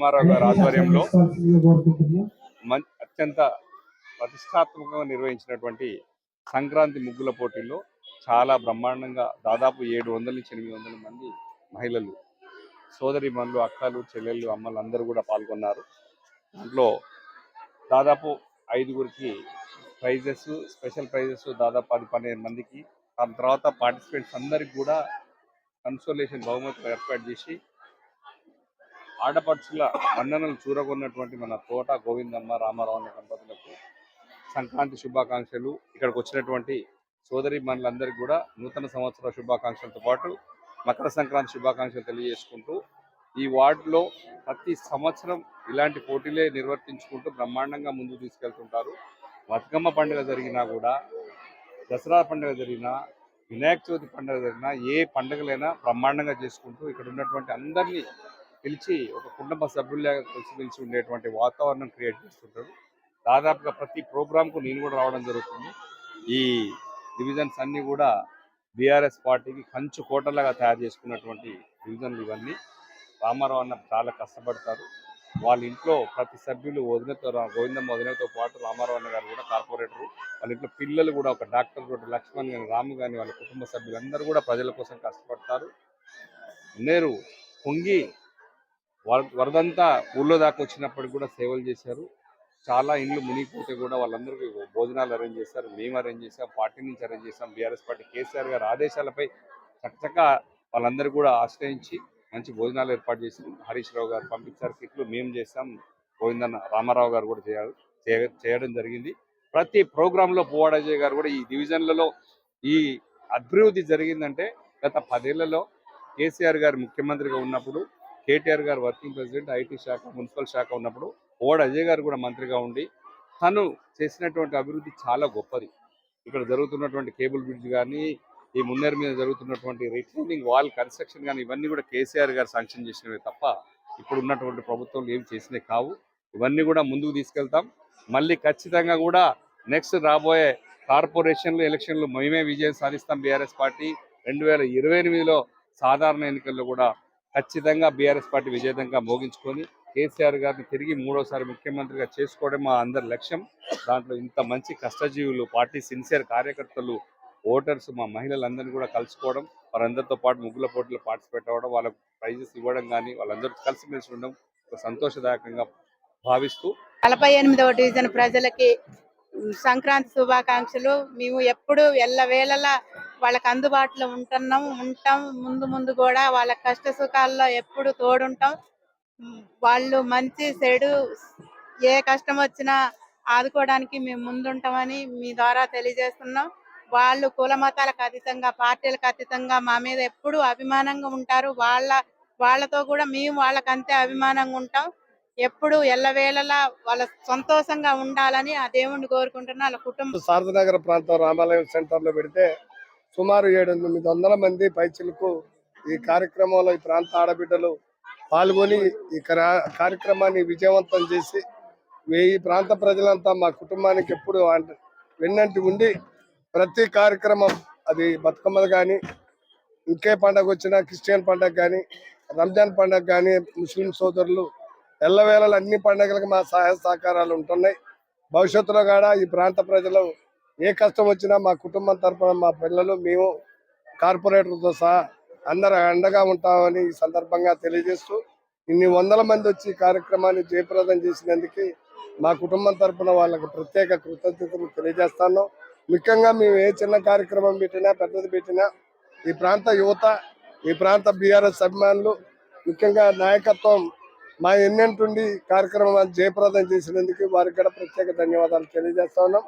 రామారావు గారి ఆధ్వర్యంలో అత్యంత ప్రతిష్టాత్మకంగా నిర్వహించినటువంటి సంక్రాంతి ముగ్గుల పోటీల్లో చాలా బ్రహ్మాండంగా దాదాపు ఏడు వందల నుంచి ఎనిమిది వందల మంది మహిళలు సోదరి మనులు అక్కలు చెల్లెళ్ళు అమ్మలు అందరూ కూడా పాల్గొన్నారు. దాంట్లో దాదాపు ఐదుగురికి ప్రైజెస్ స్పెషల్ ప్రైజెస్ దాదాపు పది పన్నెండు మందికి. దాని తర్వాత పార్టిసిపేట్స్ అందరికి కూడా కన్సోలేషన్ బహుమతులు ఏర్పాటు చేసి ఆడపడుచుల మన్ననలు చూరగొన్నటువంటి మన తోట గోవిందమ్మ రామారావు అనే దంపతులకు సంక్రాంతి శుభాకాంక్షలు. ఇక్కడికి వచ్చినటువంటి సోదరి మనులందరికీ కూడా నూతన సంవత్సర శుభాకాంక్షలతో పాటు మకర సంక్రాంతి శుభాకాంక్షలు తెలియజేసుకుంటూ ఈ వార్డులో ప్రతి సంవత్సరం ఇలాంటి పోటీలే నిర్వర్తించుకుంటూ బ్రహ్మాండంగా ముందుకు తీసుకెళ్తుంటారు. బతుకమ్మ పండుగ జరిగినా కూడా దసరా పండుగ జరిగినా వినాయక చవితి పండుగ జరిగినా ఏ పండుగలైనా బ్రహ్మాండంగా చేసుకుంటూ ఇక్కడ ఉన్నటువంటి అందరినీ పిలిచి ఒక కుటుంబ సభ్యుల్లాగా కలిసి పిలిచి ఉండేటువంటి వాతావరణం క్రియేట్ చేస్తుంటారు. దాదాపుగా ప్రతి ప్రోగ్రాంకు నేను కూడా రావడం జరుగుతుంది. ఈ డివిజన్స్ అన్నీ కూడా బీఆర్ఎస్ పార్టీకి కంచు కోటలాగా తయారు చేసుకున్నటువంటి డివిజన్లు ఇవన్నీ. రామారావు అన్న చాలా కష్టపడతారు. వాళ్ళ ఇంట్లో ప్రతి సభ్యులు వదినతో గోవిందమ్మ వదినతో పాటు రామారావు అన్న గారు కూడా కార్పొరేటరు. వాళ్ళ ఇంట్లో పిల్లలు కూడా ఒక డాక్టర్ కూడా లక్ష్మణ్ కానీ రాము కానీ వాళ్ళ కుటుంబ సభ్యులందరూ కూడా ప్రజల కోసం కష్టపడతారు. నేరు పొంగి వరదంతా ఊళ్ళో దాకా వచ్చినప్పటికి కూడా సేవలు చేశారు. చాలా ఇండ్లు మునిగిపోతే కూడా వాళ్ళందరికీ భోజనాలు అరేంజ్ చేశారు. మేము అరేంజ్ చేసాం పార్టీ నుంచి అరేంజ్ చేసాం బీఆర్ఎస్ పార్టీ కేసీఆర్ గారి ఆదేశాలపై చక్కగా వాళ్ళందరూ కూడా ఆశ్రయించి మంచి భోజనాలు ఏర్పాటు చేసి హరీష్ రావు గారు పంపించారు. కిట్లు మేము చేస్తాం గోవిందన్న రామారావు గారు కూడా చేయాలి చేయ- చేయడం జరిగింది. ప్రతి ప్రోగ్రాంలో పువ్వాడజయ్ గారు కూడా ఈ డివిజన్లలో ఈ అభివృద్ధి జరిగిందంటే గత పదేళ్ళలో కేసీఆర్ గారు ముఖ్యమంత్రిగా ఉన్నప్పుడు KTR garu working president IT శాఖ మున్సిపల్ శాఖ ఉన్నప్పుడు ఓడ అజయ్ గారు కూడా మంత్రిగా ఉండి తను చేసినటువంటి అభివృద్ధి చాలా గొప్పది. ఇక్కడ జరుగుతున్నటువంటి కేబుల్ బ్రిడ్జ్ కానీ ఈ మున్నేరు మీద జరుగుతున్నటువంటి రిటైనింగ్ వాల్ కన్స్ట్రక్షన్ కానీ ఇవన్నీ కూడా కేసీఆర్ గారు శాంక్షన్ చేసినవి తప్ప ఇప్పుడు ఉన్నటువంటి ప్రభుత్వం ఏమి చేసినవి కావు. ఇవన్నీ కూడా ముందుకు తీసుకెళ్తాం. మళ్ళీ ఖచ్చితంగా కూడా నెక్స్ట్ రాబోయే కార్పొరేషన్లు ఎలక్షన్లు మేమే విజయం సాధిస్తాం బీఆర్ఎస్ పార్టీ. రెండు వేల ఇరవై ఎనిమిదిలో సాధారణ ఎన్నికల్లో కూడా ఖచ్చితంగా బీఆర్ఎస్ పార్టీ విజేతంగా మోగించుకొని కేసీఆర్ గారిని తిరిగి మూడోసారి ముఖ్యమంత్రిగా చేసుకోవడం మా అందరి లక్ష్యం. దాంట్లో ఇంత మంచి కష్టజీవులు పార్టీ సిన్సియర్ కార్యకర్తలు ఓటర్స్ మా మహిళలందరినీ కూడా కలుసుకోవడం వారందరితో పాటు ముగ్గుల పోటీలో పార్టిసిపేట్ అవ్వడం వాళ్ళకు ప్రైజెస్ ఇవ్వడం కానీ వాళ్ళందరూ కలిసిమెలిసి ఉండడం ఒక సంతోషదాయకంగా భావిస్తూ నలభై ఎనిమిదవ డివిజన్ ప్రజలకి సంక్రాంతి శుభాకాంక్షలు. మేము ఎప్పుడు ఎల్లవేళలా వాళ్ళకి అందుబాటులో ఉంటున్నాం ఉంటాం. ముందు ముందు కూడా వాళ్ళ కష్ట సుఖాల్లో ఎప్పుడు తోడుంటాం. వాళ్ళు మంచి చెడు ఏ కష్టం వచ్చినా ఆదుకోవడానికి మేము ముందుంటామని మీ ద్వారా తెలియజేస్తున్నాం. వాళ్ళు కుల మతాలకు అతీతంగా పార్టీలకు అతీతంగా మా మీద ఎప్పుడు అభిమానంగా ఉంటారు. వాళ్ళ వాళ్ళతో కూడా మేము వాళ్ళకంతే అభిమానంగా ఉంటాం. ఎప్పుడు ఎల్లవేళలా వాళ్ళ సంతోషంగా ఉండాలని ఆ దేవుణ్ణి కోరుకుంటున్నా. వాళ్ళ కుటుంబం శారదనగర్ ప్రాంతం రామాలయం సెంటర్లో పెడితే సుమారు ఏడు ఎనిమిది వందల మంది పైచులకు ఈ కార్యక్రమంలో ఈ ప్రాంత ఆడబిడ్డలు పాల్గొని ఈ కార్యక్రమాన్ని విజయవంతం చేసి ఈ ప్రాంత ప్రజలంతా మా కుటుంబానికి ఎప్పుడు వెన్నంటి ఉండి ప్రతి కార్యక్రమం అది బతుకమ్మలు కానీ ఇంకే పండగ వచ్చినా క్రిస్టియన్ పండగ కానీ రంజాన్ పండగ కానీ ముస్లిం సోదరులు ఎల్లవేళలు అన్ని పండగలకు మా సహాయ సహకారాలు ఉంటున్నాయి. భవిష్యత్తులో కూడా ఈ ప్రాంత ప్రజలు ఏ కష్టం వచ్చినా మా కుటుంబం తరపున మా పిల్లలు మేము కార్పొరేటర్తో సహా అందరు అండగా ఉంటామని ఈ సందర్భంగా తెలియజేస్తూ ఇన్ని వందల మంది వచ్చి కార్యక్రమాన్ని జయప్రదం చేసినందుకు మా కుటుంబం తరపున వాళ్ళకు ప్రత్యేక కృతజ్ఞతలు తెలియజేస్తాను. ముఖ్యంగా మేము ఏ చిన్న కార్యక్రమం పెట్టినా పెద్దది పెట్టినా ఈ ప్రాంత యువత ఈ ప్రాంత బీఆర్ఎస్ అభిమానులు ముఖ్యంగా నాయకత్వం మా ఎన్నెంటుండి కార్యక్రమాన్ని జయప్రదం చేసినందుకు వారికి కూడా ప్రత్యేక ధన్యవాదాలు తెలియజేస్తా ఉన్నాం.